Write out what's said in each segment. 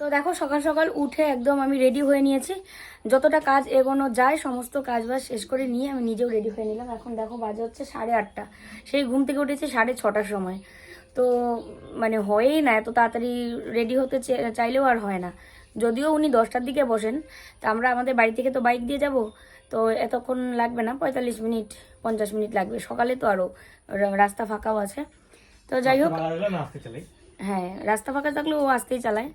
তো দেখো সকাল সকাল উঠে একদম আমি রেডি হয়ে নিয়েছি। যতটা কাজ এগোনো যায় সমস্ত কাজ বাজ শেষ করে নিয়ে আমি নিজেও রেডি হয়ে নিলাম। এখন দেখো বাজে হচ্ছে সাড়ে আটটা। সেই ঘুম থেকে উঠেছি সাড়ে ছটার সময়। তো মানে হয়েই না এত তাড়াতাড়ি রেডি হতে চাইলেও আর হয় না। যদিও উনি দশটার দিকে বসেন তা আমরা আমাদের বাড়ি থেকে তো বাইক দিয়ে যাব। তো এতক্ষণ লাগবে না পঁয়তাল্লিশ মিনিট পঞ্চাশ মিনিট লাগবে। সকালে তো আরও রাস্তা ফাঁকাও আছে। তো যাই হোক। হ্যাঁ রাস্তা ফাঁকা থাকলে ও আসতেই চালায়।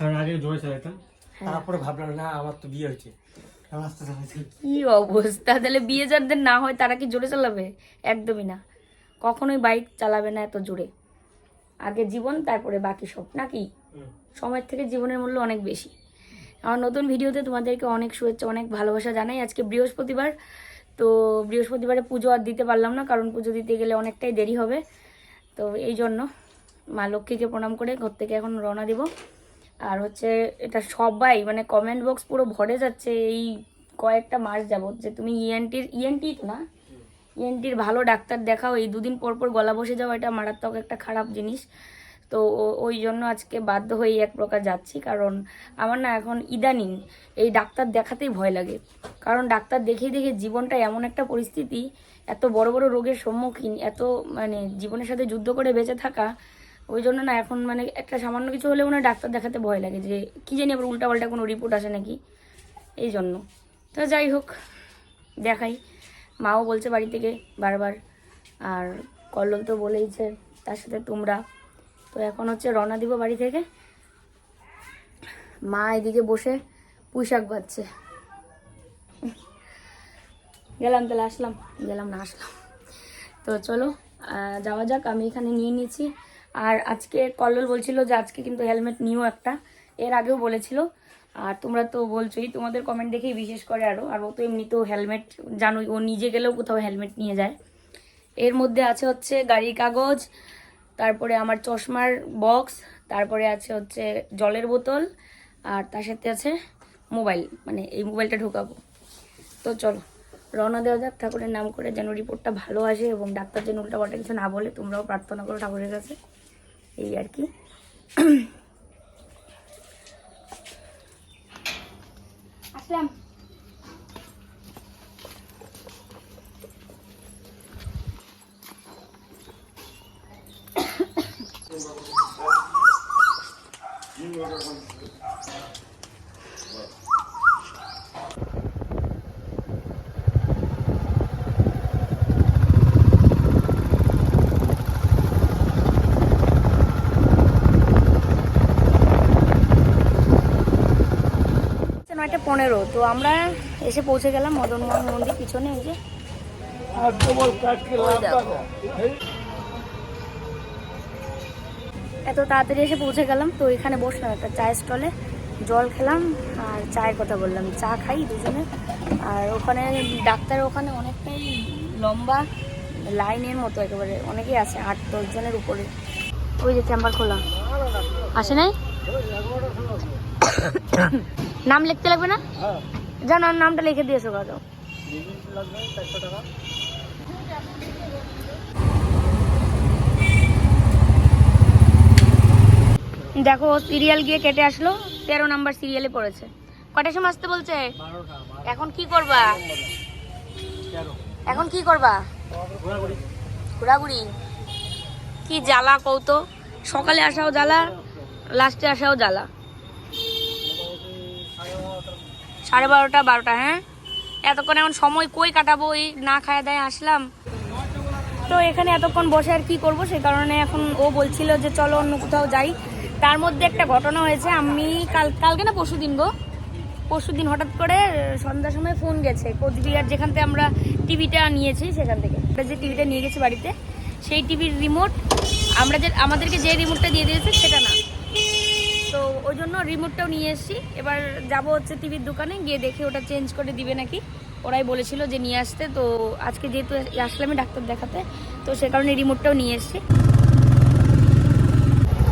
কারণ আগে জোরে চালাইতাম। হ্যাঁ। তারপরে ভাবলাম না আমার তো বিয়ে হয়েছে। কি অবস্থা? তাহলে বিয়ে যাদের না হয় তারা কি জোরে চালাবে? একদমই না। কখনোই বাইক চালাবে না এত জোরে। আগে জীবন তারপরে বাকি সব নাকি? সময়ের থেকে জীবনের মূল্য অনেক বেশি। আমার নতুন ভিডিওতে তোমাদেরকে অনেক শুভেচ্ছা অনেক ভালোবাসা জানাই। আজকে বৃহস্পতিবার তো বৃহস্পতিবারে পুজো আর দিতে পারলাম না কারণ পুজো দিতে গেলে অনেকটাই দেরি হবে। তো এই জন্য মা লক্ষ্মীকে প্রণাম করে ঘর থেকে এখন রওনা দিব। আর হচ্ছে এটা সবাই মানে কমেন্ট বক্স পুরো ভরে যাচ্ছে এই কয়েকটা মাস যাবত যে তুমি E ইএনটির ইএনটি তো না? ইএনটির ভালো ডাক্তার দেখাও, এই দুদিন পর পর গলা বসে যাওয়া এটা মারাত্মক একটা খারাপ জিনিস। তো ওই জন্য আজকে বাধ্য হয়ে এক প্রকার যাচ্ছি, কারণ আমার না এখন ইদানিং এই ডাক্তার দেখাতেই ভয় লাগে। কারণ ডাক্তার দেখে দেখে জীবনটা এমন একটা পরিস্থিতি, এত বড় বড় রোগের সম্মুখীন, এত মানে জীবনের সাথে যুদ্ধ করে বেঁচে থাকা ওই জন্য না, এখন মানে একটা সামান্য কিছু হলেও না ডাক্তার দেখাতে ভয় লাগে যে, কি জানি আবার উল্টাপাল্টা কোনো রিপোর্ট আসে নাকি। এই জন্য তো যাই হোক, দেখাই। মাও বলছে বাড়ি থেকে বারবার, আর কল্লোল তো বলেইছে তার সাথে তোমরা। তো এখন হচ্ছে রওনা দিব বাড়ি থেকে। মা এদিকে বসে পুঁই শাক বাচ্ছে গেলাম তাহলে, আসলাম। গেলাম না, আসলাম। তো চলো যাওয়া যাক, আমি এখানে নিয়ে নিয়েছি। আর আজকে কল্লোল বলছিল যে আজকে কিন্তু হেলমেট নিও একটা। এর আগেও বলেছিল। আর তোমরা তো বলছোই, তোমাদের কমেন্ট দেখেই বিশেষ করে আরও আর ও তো এমনিতেও হেলমেট জানোই, ও নিজে গেলেও কোথাও হেলমেট নিয়ে যায়। এর মধ্যে আছে হচ্ছে গাড়ির কাগজ, তারপরে আমার চশমার বক্স তারপরে আছে হচ্ছে জলের বোতল, আর তার সাথে আছে মোবাইল মানে এই মোবাইলটা ঢোকাবো। তো চলো, রওনা দেওয়া যাক, ঠাকুরের নাম করে যেন রিপোর্টটা ভালো আসে এবং ডাক্তার যেন উল্টা পাল্টা কিছু না বলে, তোমরাও প্রার্থনা করো ঠাকুরের কাছে। এই আর কি আসলাম হচ্ছে নয়টা পনেরো তো আমরা এসে পৌঁছে গেলাম মদন মোহন মন্দির পিছনে এই যে। এত তাড়াতাড়ি এসে পৌঁছে গেলাম তো এখানে বসলাম একটা চায়ের স্টলে। জল খেলাম আর চায়ের কথা বললাম। চা খাই দুজনে। আর ওখানে ডাক্তার ওখানে অনেকটাই লম্বা লাইনের মতো একেবারে। অনেকেই আছে আট দশ জনের উপরে। ওই যে চেম্বার খোলা। আসে নাই? নাম লিখতে লাগবে না? জানো নামটা লিখে দিয়েছ কত দেখো সিরিয়াল গিয়ে কেটে আসলো তেরো নাম্বার সিরিয়ালে পড়েছে। কটার সময় আসতে বলছে? এখন কি করবা? এখন কি করবা? ঘোরাঘুরি। কি জ্বালা কৌত সকালে আসাও জ্বালা লাস্টে আসাও জ্বালা। সাড়ে বারোটা বারোটা হ্যাঁ? এতক্ষণ এখন সময় কই কাটাবো এই না খায় দায় আসলাম। তো এখানে এতক্ষণ বসে আর কি করব? সেই কারণে এখন ও বলছিল যে চলো অন্য কোথাও যাই। তার মধ্যে একটা ঘটনা হয়েছে। আমি কাল, কালকে না পরশু দিন গো? পরশু দিন হঠাৎ করে সন্ধ্যার সময় ফোন গেছে। কোচবিহার যেখান থেকে আমরা টিভিটা নিয়েছি, সেখান থেকে। যে টিভিটা নিয়ে গেছি বাড়িতে, সেই টিভির রিমোট আমরা যে, আমাদেরকে যে রিমোটটা দিয়ে দিয়েছে, সেটা না। ওই জন্য রিমোটটাও নিয়ে এসেছি। এবার যাব হচ্ছে টিভির দোকানে, গিয়ে দেখে ওটা চেঞ্জ করে দিবে নাকি। ওরাই বলেছিল যে নিয়ে আসতে, তো আজকে যেহেতু আসলামই ডাক্তার দেখাতে, তো সে কারণে রিমোটটাও নিয়ে এসেছি।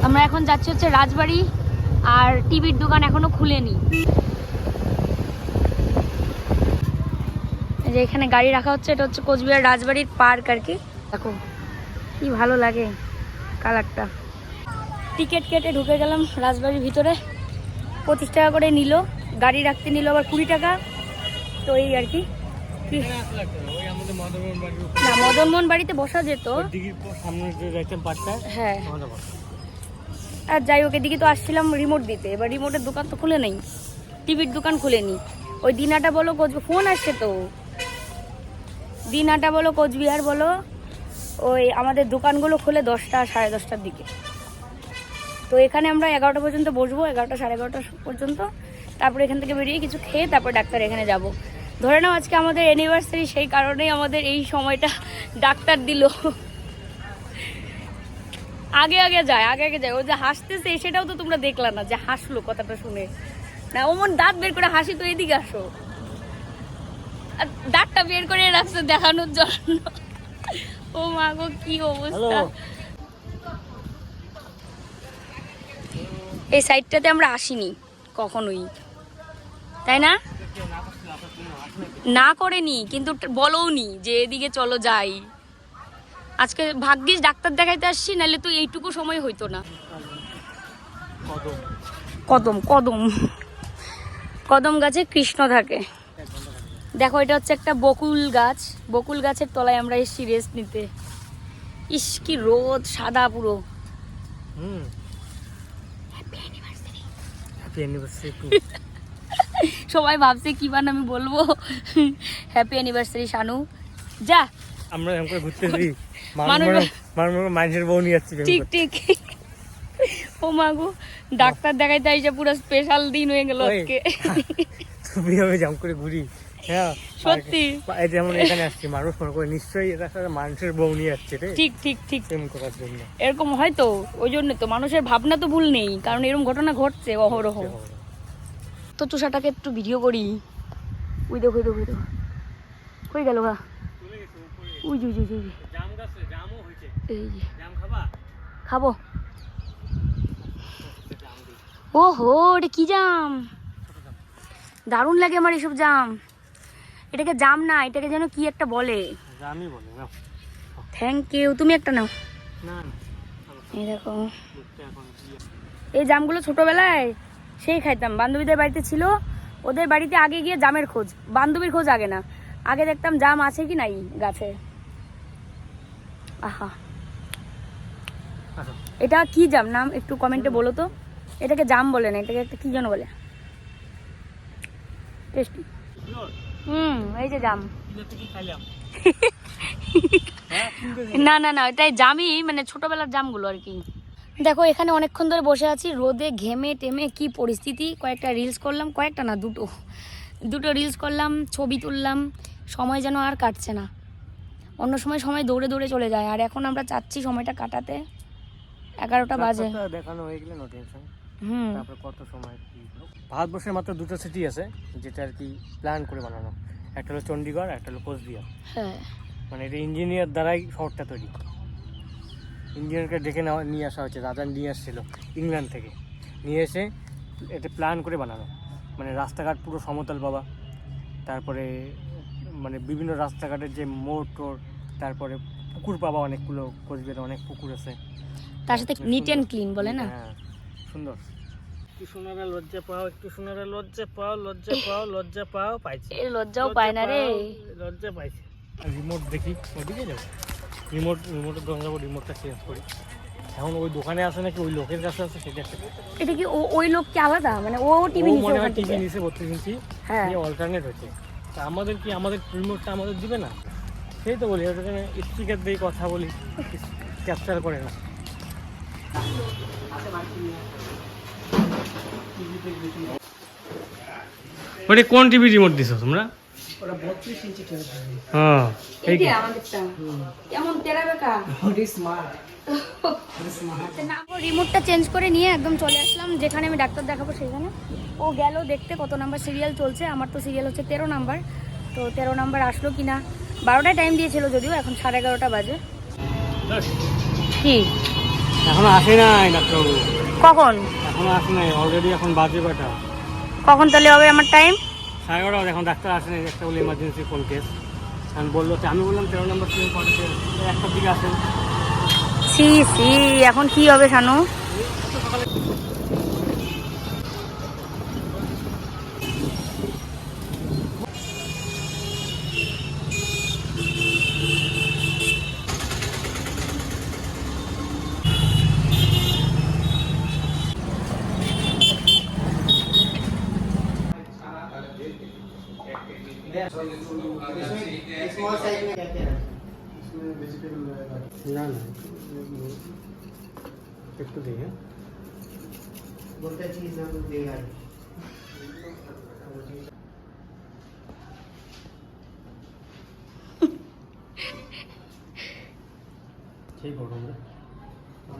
আমরা এখন যাচ্ছি হচ্ছে রাজবাড়ি, আর টিভির দোকান এখনও খুলেনি। যে এখানে গাড়ি রাখা হচ্ছে, এটা হচ্ছে কোচবিহার রাজবাড়ির পার্ক আর কি। দেখো, কি ভালো লাগে কালারটা। টিকিট কেটে ঢুকে গেলাম রাজবাড়ির ভিতরে। পঁচিশ টাকা করে নিল গাড়ি রাখতে নিল আবার কুড়ি টাকা। তো এই আর কি। না, মদনমোহন বাড়িতে বসা যেত। হ্যাঁ। আর যাই হোক এদিকে তো আসছিলাম রিমোট দিতে। এবার রিমোটের দোকান তো খুলে নেই। টিভির দোকান খুলেনি। ওই দিনাটা বলো কোচ ফোন আসছে তো। দিনাটা বলো কোচবিহার বলো ওই আমাদের দোকানগুলো খুলে দশটা সাড়ে দশটার দিকে। তো এখানে আমরা এগারোটা পর্যন্ত বসবো এগারোটা সাড়ে এগারোটা পর্যন্ত। তারপরে এখান থেকে বেরিয়ে কিছু খেয়ে তারপর ডাক্তার এখানে যাব। ধরে নাও আজকে আমাদের অ্যানিভার্সারি সেই কারণেই আমাদের এই সময়টা ডাক্তার দিল। আগে আগে যায় আগে আগে যায়। ও যে হাসতেছে সেটাও তো তোমরা দেখলা না যে হাসলো কথাটা শুনে। না ওমন দাঁত বের করে হাসি তো এদিকে আসো। আর দাঁতটা বের করে রাখছে দেখানোর জন্য। ও মা গো কি অবস্থা। এই সাইডটাতে আমরা আসিনি, কখনোই। তাই না? না করেনি, কিন্তু বলও নি যে এদিকে চলো যাই। আজকে ভাগ্যিস ডাক্তার দেখাইতে আসছি, নাহলে তো এইটুকু সময় হইতো না। কদম। কদম। কদম গাছে কৃষ্ণ থাকে। দেখো, এটা হচ্ছে একটা বকুল গাছ। বকুল গাছের তলায় আমরা এসছি রেস্ট নিতে। ইস, কি রোদ, সাদা পুরো। হুম। অ্যানিভার্সারি টু সবাই ভাবছে কি বান আমি বলব? Happy anniversary Shanu. যা। আমরা এরকম করে মানুষ- মানুষ মানুষের বউ নিয়ে যাচ্ছি ঠিক ঠিক। ও মাগো ডাক্তার দেখাইতে আইসা পুরো স্পেশাল দিন হয়ে গেল। আজকে। তুমি আমি জাম করে ঘুরি। হ্যাঁ সত্যি। এই যেমন এখানে আসছি মানুষ মনে করে নিশ্চয়ই এটা একটা মানুষের বউ নিয়ে আসছে রে। ঠিক ঠিক ঠিক। প্রেম করার জন্য। এরকম হয় তো ওই জন্য তো মানুষের ভাবনা তো ভুল নেই কারণ এরকম ঘটনা ঘটছে অহরহ। তো তুষারটাকে একটু ভিডিও করি। উই দেখো উই দেখো দেখো। কই গেল গা? উই উই উই উই জাম গাছে জামও হয়েছে। এই যে। জাম খাবা? খাব। ও হো এটা কি জাম? দারুণ লাগে আমার এসব জাম। এটাকে জাম না এটাকে যেন কি একটা বলে। জামই বলে না থ্যাংক ইউ তুমি একটা নাও। না এই দেখো। এই জামগুলো ছোটবেলায় সেই খাইতাম। বান্ধবীদের বাড়িতে ছিল ওদের বাড়িতে আগে গিয়ে জামের খোঁজ। বান্ধবীর খোঁজ আগে না। আগে দেখতাম জাম আছে কি নাই গাছে। আহা। আচ্ছা। এটা কি জাম? নাম একটু কমেন্টে বলো তো। এটাকে জাম বলে না এটাকে একটা কি যেন বলে। টেস্টি। হুম এই যে জাম। না না না এটাই জামই মানে ছোটবেলার জামগুলো আর কি। দেখো এখানে অনেকক্ষণ ধরে বসে আছি রোদে ঘেমে টেমে কি পরিস্থিতি? কয়েকটা রিলস করলাম কয়েকটা না দুটো। দুটো রিলস করলাম ছবি তুললাম সময় যেন আর কাটছে না। অন্য সময় সময় দৌড়ে দৌড়ে চলে যায় আর এখন আমরা চাচ্ছি সময়টা কাটাতে। এগারোটা বাজে। দেখানো হয়ে গেলে নো হুম। তারপরে কত সময় কি? ভারতবর্ষের মাত্র দুটো সিটি আছে যেটা আর কি প্ল্যান করে বানানো। একটা হলো চণ্ডীগড় একটা হলো কোচবিহার। হ্যাঁ। মানে এটা ইঞ্জিনিয়ার দ্বারাই শহরটা তৈরি। ইঞ্জিনিয়ারকে ডেকে নেওয়া নিয়ে আসা হয়েছে রাজা নিয়ে আসছিল ইংল্যান্ড থেকে। নিয়ে এসে এটা প্ল্যান করে বানানো। মানে রাস্তাঘাট পুরো সমতল বাবা। তারপরে মানে বিভিন্ন রাস্তাঘাটের যে মোড় টোর তারপরে পুকুর পাবা অনেকগুলো কোচবিহারে অনেক পুকুর আছে। তার সাথে নিট অ্যান্ড ক্লিন বলে না? হ্যাঁ সুন্দর। একটু সোনারা লজ্জা পাও একটু সোনারা লজ্জা পাও লজ্জা পাও লজ্জা পাও পাইছি। এর লজ্জাও পায় না রে। লজ্জা পাইছি। রিমোট দেখি ওদিকে যাব। রিমোট রিমোটের দোকান যাব রিমোটটা চেঞ্জ করি। এখন ওই দোকানে আছে নাকি ওই লোকের কাছে আছে সেটা একটা এটা কি ও- ওই লোক কি আলাদা? মানে ও টিভি নিচে মনে হয় টিভি নিচে বত্রিশ ইঞ্চি। হ্যাঁ। অল্টারনেট হচ্ছে তা আমাদের কি আমাদের রিমোটটা আমাদের দিবে না? সেই তো বলি ওটাকে স্পিকার দিয়ে কথা বলি ক্যাপচার করে না। ওটা কোন টিভি রিমোট দিছো তোমরা? হ্যাঁ রিমোটটা চেঞ্জ করে নিয়ে একদম চলে আসলাম। যেখানে আমি ডাক্তার দেখাবো সেখানে। ও গেল দেখতে কত নাম্বার সিরিয়াল চলছে। আমার তো সিরিয়াল হচ্ছে তেরো নাম্বার তো তেরো নাম্বার আসলো কি না বারোটায় টাইম দিয়েছিল যদিও এখন সাড়ে এগারোটা বাজে। কি? এখনও আসে নাই ডাক্তারবাবু। কখন? এখনও আসে নাই অলরেডি এখন বাজে কটা কখন তাহলে হবে আমার টাইম সাড়ে এগারোটা এখন ডাক্তার আসে নাই একটা বলে এমার্জেন্সি ফোন কেস আমি বলল আমি বললাম তেরো নম্বর সিজন পড়েছে একটার দিকে আসেন সি সি এখন কি হবে শানু না না। একটু দিই হ্যাঁ।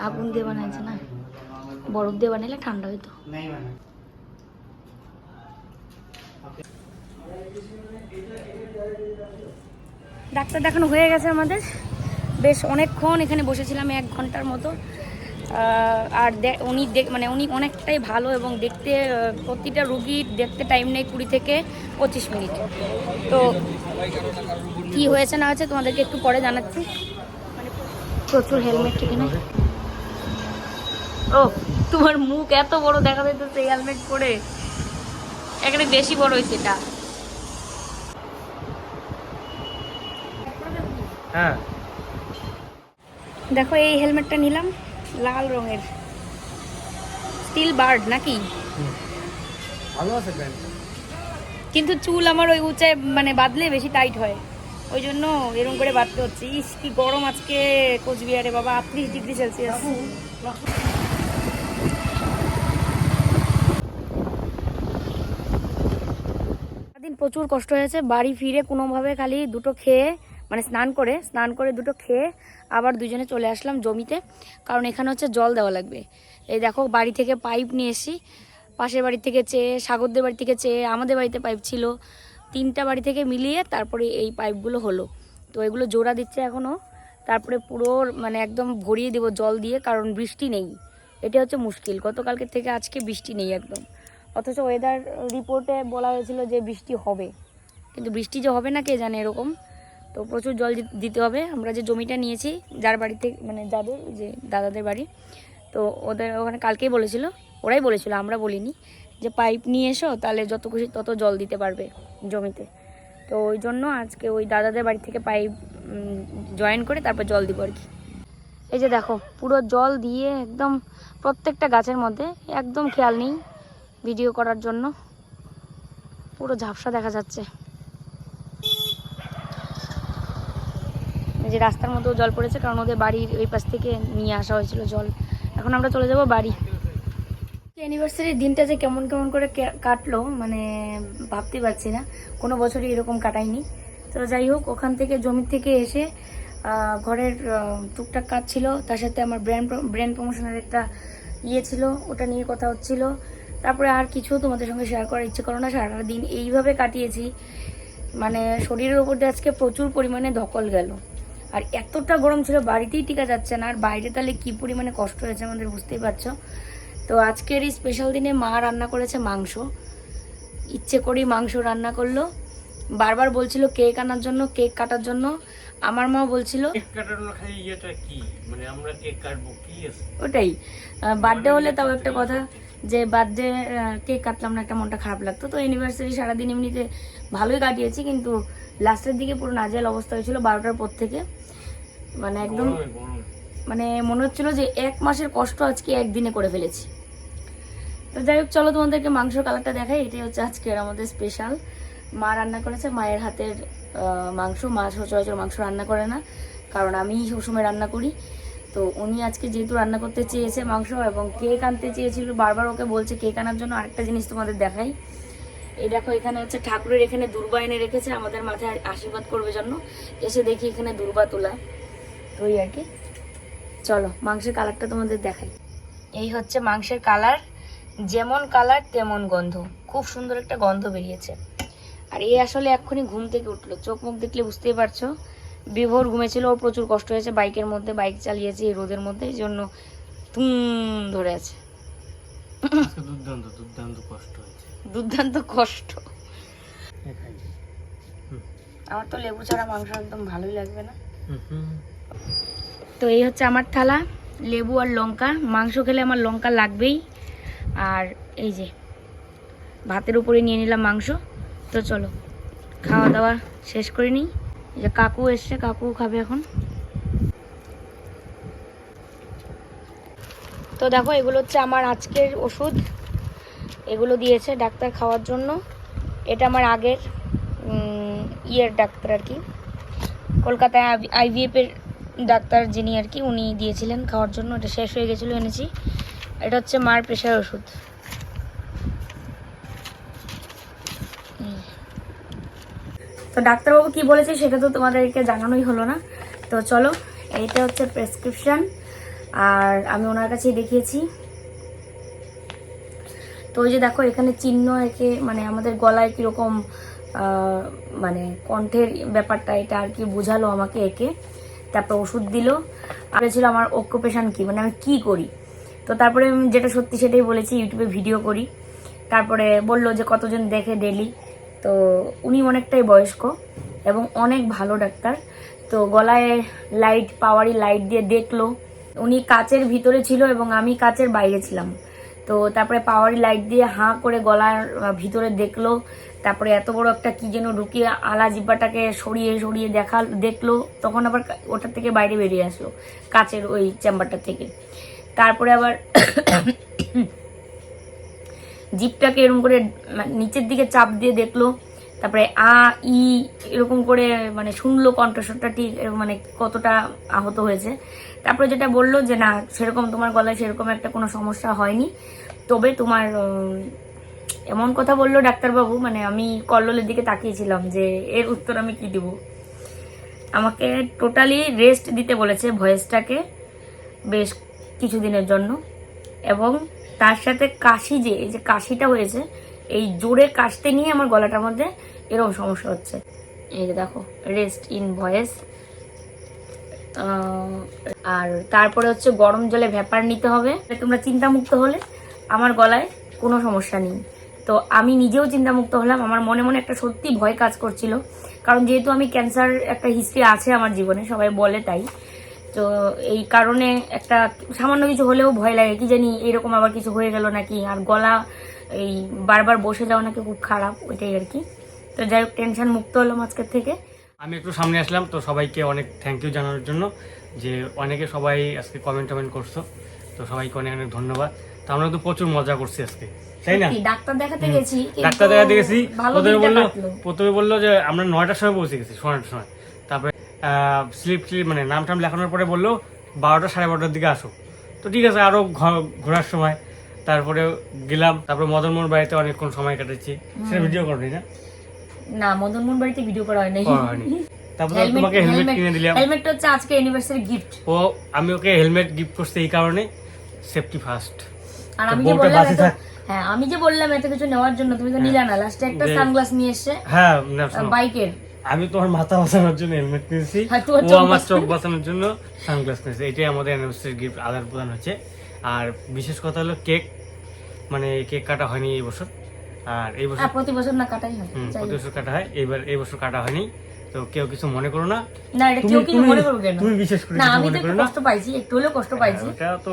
আগুন দিয়ে বানাইছে না? বরফ দিয়ে বানাইলে ঠান্ডা হইতো। ডাক্তার দেখানো হয়ে গেছে আমাদের। বেশ অনেকক্ষণ এখানে বসেছিলাম, এক ঘণ্টার মতো। আর উনি মানে উনি অনেকটাই ভালো এবং দেখতে প্রতিটা রুগীর দেখতে টাইম নেই কুড়ি থেকে পঁচিশ মিনিট। তো কি হয়েছে না হয়েছে তোমাদেরকে একটু পরে জানাচ্ছি। মানে প্রচুর হেলমেট এখানে। ও, তোমার মুখ এত বড় দেখা যাইতেছে হেলমেট পরে। এখানে বেশি বড় হয়েছে এটা। হ্যাঁ। দেখো এই হেলমেটটা নিলাম লাল রঙের। স্টিল বার্ড নাকি? ভালো আছে কিন্তু চুল আমার ওই উঁচায় মানে বাঁধলে বেশি টাইট হয়। ওই জন্য এরকম করে বাঁধতে হচ্ছে। ইস কি গরম আজকে কোচবিহারে বাবা আটত্রিশ ডিগ্রি সেলসিয়াস। প্রচুর কষ্ট হয়েছে বাড়ি ফিরে কোনোভাবে খালি দুটো খেয়ে মানে স্নান করে স্নান করে দুটো খেয়ে আবার দুজনে চলে আসলাম জমিতে। কারণ এখানে হচ্ছে জল দেওয়া লাগবে। এই দেখো, বাড়ি থেকে পাইপ নিয়ে এসি পাশের বাড়ি থেকে চেয়ে, সাগরদের বাড়ি থেকে চেয়ে, আমাদের বাড়িতে পাইপ ছিল। তিনটা বাড়ি থেকে মিলিয়ে তারপরে এই পাইপগুলো হলো। তো এগুলো জোড়া দিচ্ছে এখনও তারপরে পুরো মানে একদম ভরিয়ে দেবো জল দিয়ে, কারণ বৃষ্টি নেই। এটা হচ্ছে মুশকিল। গতকালকে থেকে আজকে বৃষ্টি নেই একদম। অথচ ওয়েদার রিপোর্টে বলা হয়েছিল যে বৃষ্টি হবে। কিন্তু বৃষ্টি যে হবে না, কে জানে এরকম? তো প্রচুর জল দিতে হবে। আমরা যে জমিটা নিয়েছি, যার বাড়িতে মানে যাদের, যে দাদাদের বাড়ি, তো ওদের ওখানে কালকেই বলেছিল, ওরাই বলেছিল, আমরা বলিনি, যে পাইপ নিয়ে এসো, তাহলে যত খুশি তত জল দিতে পারবে জমিতে। তো ওই জন্য আজকে ওই দাদাদের বাড়ি থেকে পাইপ জয়েন করে তারপর জল দিব আর কি। এই যে দেখো, পুরো জল দিয়ে একদম প্রত্যেকটা গাছের মধ্যে একদম খেয়াল নেই ভিডিও করার জন্য। পুরো ঝাপসা দেখা যাচ্ছে। যে রাস্তার মধ্যেও জল পড়েছে, কারণ ওদের বাড়ির ওই পাশ থেকে নিয়ে আসা হয়েছিল জল। এখন আমরা চলে যাব বাড়ি। অ্যানিভার্সারির দিনটা যে কেমন কেমন করে কাটলো মানে ভাবতে পারছি না। কোনো বছরই এরকম কাটাইনি তো যাই হোক, ওখান থেকে জমি থেকে এসে ঘরের টুকটাক কাজ ছিল। তার সাথে আমার ব্র্যান্ড ব্র্যান্ড প্রমোশনের একটা ইয়ে ছিল, ওটা নিয়ে কথা হচ্ছিল। তারপরে আর কিছু তোমাদের সঙ্গে শেয়ার করার ইচ্ছে করো না সারাটা দিন এইভাবে কাটিয়েছি। মানে শরীরের উপর দিয়ে আজকে প্রচুর পরিমাণে ধকল গেল। আর এতটা গরম ছিল বাড়িতেই টিকা যাচ্ছে না। আর বাইরে তাহলে কি পরিমাণে কষ্ট হয়েছে আমাদের বুঝতেই পারছ? তো আজকের এই স্পেশাল দিনে মা রান্না করেছে মাংস। ইচ্ছে করেই মাংস রান্না করল। বারবার বলছিল কেক আনার জন্য কেক কাটার জন্য। আমার মা বলছিল মানে ওটাই। বার্থডে হলে তাও একটা কথা যে বার্থডে কেক কাটলাম না একটা মনটা খারাপ লাগতো। তো অ্যানিভার্সারি সারাদিন এমনিতে ভালোই কাটিয়েছি কিন্তু লাস্টের দিকে পুরো নাজেল অবস্থা হয়েছিল বারোটার পর থেকে। মানে একদম মানে মনে হচ্ছিল যে এক মাসের কষ্ট আজকে একদিনে করে ফেলেছি। তো যাই হোক চলো তোমাদেরকে মাংসর কালারটা দেখাই। এটাই হচ্ছে আজকের আমাদের স্পেশাল মা রান্না করেছে মায়ের হাতের মাংস। মা সচরাচর মাংস রান্না করে না কারণ আমি সবসময় রান্না করি। তো উনি আজকে যেহেতু রান্না করতে চেয়েছে মাংস এবং কেক আনতে চেয়েছিল বারবার ওকে বলছে কেক আনার জন্য আরেকটা জিনিস তোমাদের দেখাই। এই দেখো এখানে হচ্ছে ঠাকুরের এখানে দুর্বা এনে রেখেছে আমাদের মাথায় আশীর্বাদ করবে জন্য এসে দেখি এখানে দুর্বা তোলা। ওই আর কি। চলো মাংসের কালারটা তোমাদের দেখাই। এই হচ্ছে মাংসের কালার যেমন কালার তেমন গন্ধ। খুব সুন্দর একটা গন্ধ বেরিয়েছে। আর এই আসলে এক্ষুনি ঘুম থেকে উঠল। চোখ মুখ দেখলে বুঝতেই পারছ। বিভোর ঘুমেছিল ওর প্রচুর কষ্ট হয়েছে। বাইকের মধ্যে বাইক চালিয়েছে এই রোদের মধ্যে। এই জন্য তুম ধরে আছে। দুর্দান্ত দুর্দান্ত কষ্ট হয়েছে। দুর্দান্ত কষ্ট। আমার তো লেবু ছাড়া মাংস একদম ভালোই লাগবে না। হুম হুম। তো এই হচ্ছে আমার থালা, লেবু আর লঙ্কা। মাংস খেলে আমার লঙ্কা লাগবেই। আর এই যে, ভাতের উপরে নিয়ে নিলাম মাংস। তো চলো খাওয়া দাওয়া শেষ করে নিই। যে কাকু এসছে, কাকু খাবে এখন। তো দেখো, এগুলো হচ্ছে আমার আজকের ওষুধ। এগুলো দিয়েছে ডাক্তার খাওয়ার জন্য। এটা আমার আগের ইয়ের ডাক্তার আর কি। কলকাতায় আইভিএফ এর ডাক্তার যিনি আর কি, উনি দিয়েছিলেন খাওয়ার জন্য, এটা শেষ হয়ে গেছিল এনেছি। এটা হচ্ছে মার প্রেশার ওষুধ। তো ডাক্তারবাবু কি বলেছে সেটা তো তোমাদেরকে জানানোই হলো না। তো চলো, এইটা হচ্ছে প্রেসক্রিপশন, আর আমি ওনার কাছেই দেখিয়েছি। তো ওই যে দেখো, এখানে চিহ্ন একে মানে আমাদের গলায় কীরকম মানে কণ্ঠের ব্যাপারটা, এটা আর কি বোঝালো আমাকে একে। তারপর ওষুধ দিল। আর ছিল আমার অকুপেশান কি? মানে আমি কি করি? তো তারপরে আমি যেটা সত্যি সেটাই বলেছি, ইউটিউবে ভিডিও করি। তারপরে বলল যে কতজন দেখে ডেলি তো উনি অনেকটাই বয়স্ক এবং অনেক ভালো ডাক্তার। তো গলায় লাইট পাওয়ারি লাইট দিয়ে দেখল। উনি কাচের ভিতরে ছিল এবং আমি কাচের বাইরে ছিলাম। তো তারপরে পাওয়ারি লাইট দিয়ে হাঁ করে গলার ভিতরে দেখল। তারপরে এত বড় একটা কি যেন ঢুকিয়ে আলা জিব্বাটাকে সরিয়ে সরিয়ে দেখা দেখল, তখন আবার ওটার থেকে বাইরে বেরিয়ে আসলো, কাচের ওই চেম্বারটা থেকে। তারপরে আবার জিপটাকে এরকম করে নিচের দিকে চাপ দিয়ে দেখল, তারপরে আ, ই, এরকম করে মানে শুনলো কণ্ঠস্বরটা ঠিক মানে কতটা আহত হয়েছে। তারপরে যেটা বলল যে, না, সেরকম তোমার গলায় সেরকম একটা কোনো সমস্যা হয়নি, তবে তোমার এমন কথা বলল ডাক্তারবাবু মানে আমি কল্লোলের দিকে তাকিয়েছিলাম যে এর উত্তর আমি কি দিব। আমাকে টোটালি রেস্ট দিতে বলেছে ভয়েসটাকে বেশ কিছুদিনের জন্য। এবং তার সাথে কাশি যে, এই যে কাশিটা হয়েছে, এই জোরে কাশতে নিয়ে আমার গলাটার মধ্যে এরকম সমস্যা হচ্ছে। এই যে দেখো রেস্ট ইন ভয়েস আর তারপরে হচ্ছে গরম জলে ভ্যাপার নিতে হবে। তোমরা চিন্তামুক্ত হলে আমার গলায় কোনো সমস্যা নেই। তো আমি নিজেও চিন্তামুক্ত হলাম। আমার মনে মনে একটা সত্যি ভয় কাজ করছিল। কারণ যেহেতু আমি ক্যান্সার একটা হিস্ট্রি আছে আমার জীবনে, সবাই বলে তাই। তো এই কারণে একটা সামান্য কিছু হলেও ভয় লাগে, কি জানি এরকম আবার কিছু হয়ে গেল নাকি? আর গলা এই বারবার বসে যাওয়া নাকি খুব খারাপ, ওইটাই আর কি। তো যাই হোক টেনশন মুক্ত হলাম আজকের থেকে। আমি একটু সামনে আসলাম, তো সবাইকে অনেক থ্যাংক ইউ জানানোর জন্য যে অনেকে সবাই আজকে কমেন্ট টমেন্ট করছ। তো সবাইকে অনেক অনেক ধন্যবাদ। তো আমরা তো প্রচুর মজা করছি আজকে। তাই না? ডাক্তার দেখাতে গেছি ডাক্তার দেখাতে গেছি। প্রথমে বলল প্রথমে বলল যে আমরা নয়টার সময় পৌঁছে গেছি সময়। তারপরে স্লিপ স্লিপ মানে নাম টাম লেখানোর পরে বলল বারোটা সাড়ে বারোটার দিকে আসো। তো ঠিক আছে আরও ঘোরার সময়। তারপরে গেলাম তারপরে মদন মোহন বাড়িতে অনেকক্ষণ সময় কাটাচ্ছি সেটা ভিডিও করনি না? না মদন মোহন বাড়িতে ভিডিও করা হয় নাই। হয়নি তারপরে তোমাকে হেলমেট কিনে দিলাম। হেলমেটটা হচ্ছে আজকে অ্যানিভার্সারি গিফট ও আমি ওকে হেলমেট গিফট করছি এই কারণে সেফটি ফার্স্ট আর আমি বললাম। হ্যাঁ আমি যে বললাম এত কিছু নেওয়ার জন্য তুমি তো নিলা না। লাস্টে একটা সানগ্লাস নিয়ে এসছে হ্যাঁ বাইকের। আমি তোমার মাথা বাঁচানোর জন্য হেলমেট কিনেছি। হ্যাঁ, ও আমার চোখ বাঁচানোর জন্য সানগ্লাস কিনেছে। এটাই আমাদের অ্যানিভার্সারি গিফট আদান প্রদান হচ্ছে। আর বিশেষ কথা হলো কেক মানে কেক কাটা হয়নি এই বছর। আর এই বছর হ্যাঁ প্রতি বছর না কাটাই হয়। প্রতি বছর কাটা হয়। এইবার এই বছর কাটা হয়নি। তো কেউ কিছু মনে করো না। না এটা কেউ কিছু মনে করবে কেন তুমি বিশেষ করে না আমি তো একটু কষ্ট পাইছি একটু হলেও কষ্ট পাইছি। ওটা তো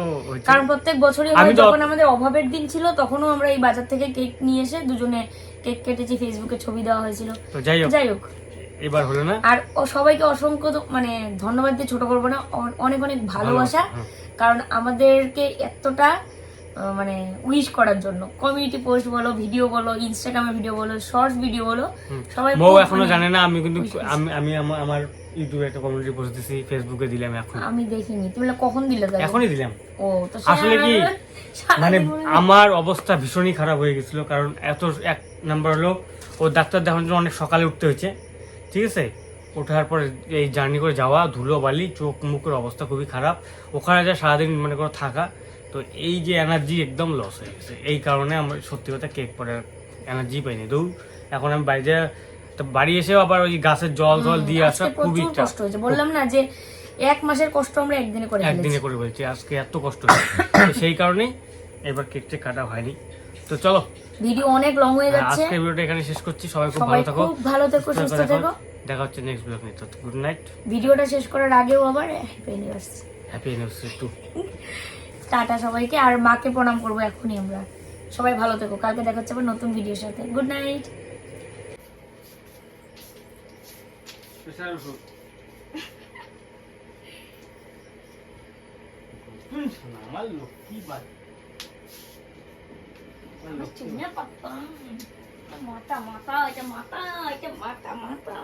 কারণ প্রত্যেক বছরই হয় যখন আমাদের অভাবের দিন ছিল তখনও আমরা এই বাজার থেকে কেক নিয়ে এসে দুজনে কেক কেটেছি ফেসবুকে ছবি দেওয়া হয়েছিল। তো যাই হোক যাই হোক। এবার হলো না? আর ও সবাইকে অসংখ্য মানে ধন্যবাদ দিয়ে ছোট করব না অনেক অনেক ভালোবাসা। কারণ আমাদেরকে এতটা মানে উইশ করার জন্য। কমিউনিটি পোস্ট বলো ভিডিও বলো ইনস্টাগ্রামে ভিডিও বলো শর্টস ভিডিও বলো সবাই বউ এখনও মানে- জানে না আমি কিন্তু আমি আমি আমার- ইউটিউবে একটা কমিউনিটি পোস্ট দিছি ফেসবুকে দিলাম এখন। আমি দেখিনি। তুমি কখন দিলে? এখনই দিলাম। ও তো আসলে কি, মানে আমার অবস্থা ভীষণই খারাপ হয়ে গেছিল কারণ এত এক নাম্বার হলো ও ডাক্তার দেখানোর জন্য অনেক সকালে উঠতে হয়েছে ঠিক আছে? ওঠার পরে এই জার্নি করে যাওয়া ধুলো বালি চোখ মুখের অবস্থা খুবই খারাপ। ওখানে যা সারাদিন মনে করো থাকা তো এই যে এনার্জি একদম লস হয়ে গেছে। এই কারণে আমার সত্যি কথা কেক পড়ার এনার্জি পাইনি। দৌড় এখন আমি বাইরে তো বাড়ি এসেও আবার ওই গাছের জল জল দিয়ে আসা খুবই কষ্ট হয়েছে। বললাম না যে এক মাসের কষ্ট আমরা একদিনে করে একদিনে করে বলছি আজকে এত কষ্ট তো সেই কারণেই এবার কেকটা কাটা হয়নি। তো চলো। ভিডিও অনেক লং হয়ে যাচ্ছে। আজকের ভিডিওটা এখানে শেষ করছি। সবাই খুব ভালো থাকো। খুব ভালো থেকো সুস্থ সুস্থ থেকো। দেখা হচ্ছে নেক্সট ব্লগ নিয়ে। গুড নাইট ভিডিওটা শেষ করার আগেও আবার happy anniversary happy anniversary to tata সবাইকে আর মাকে প্রণাম করব এখনই আমরা। সবাই ভালো থেকো কালকে দেখা হচ্ছে আবার নতুন ভিডিওর সাথে। গুড নাইট আমার লক্ষ্মী মাথা এটা মাথা মাথা।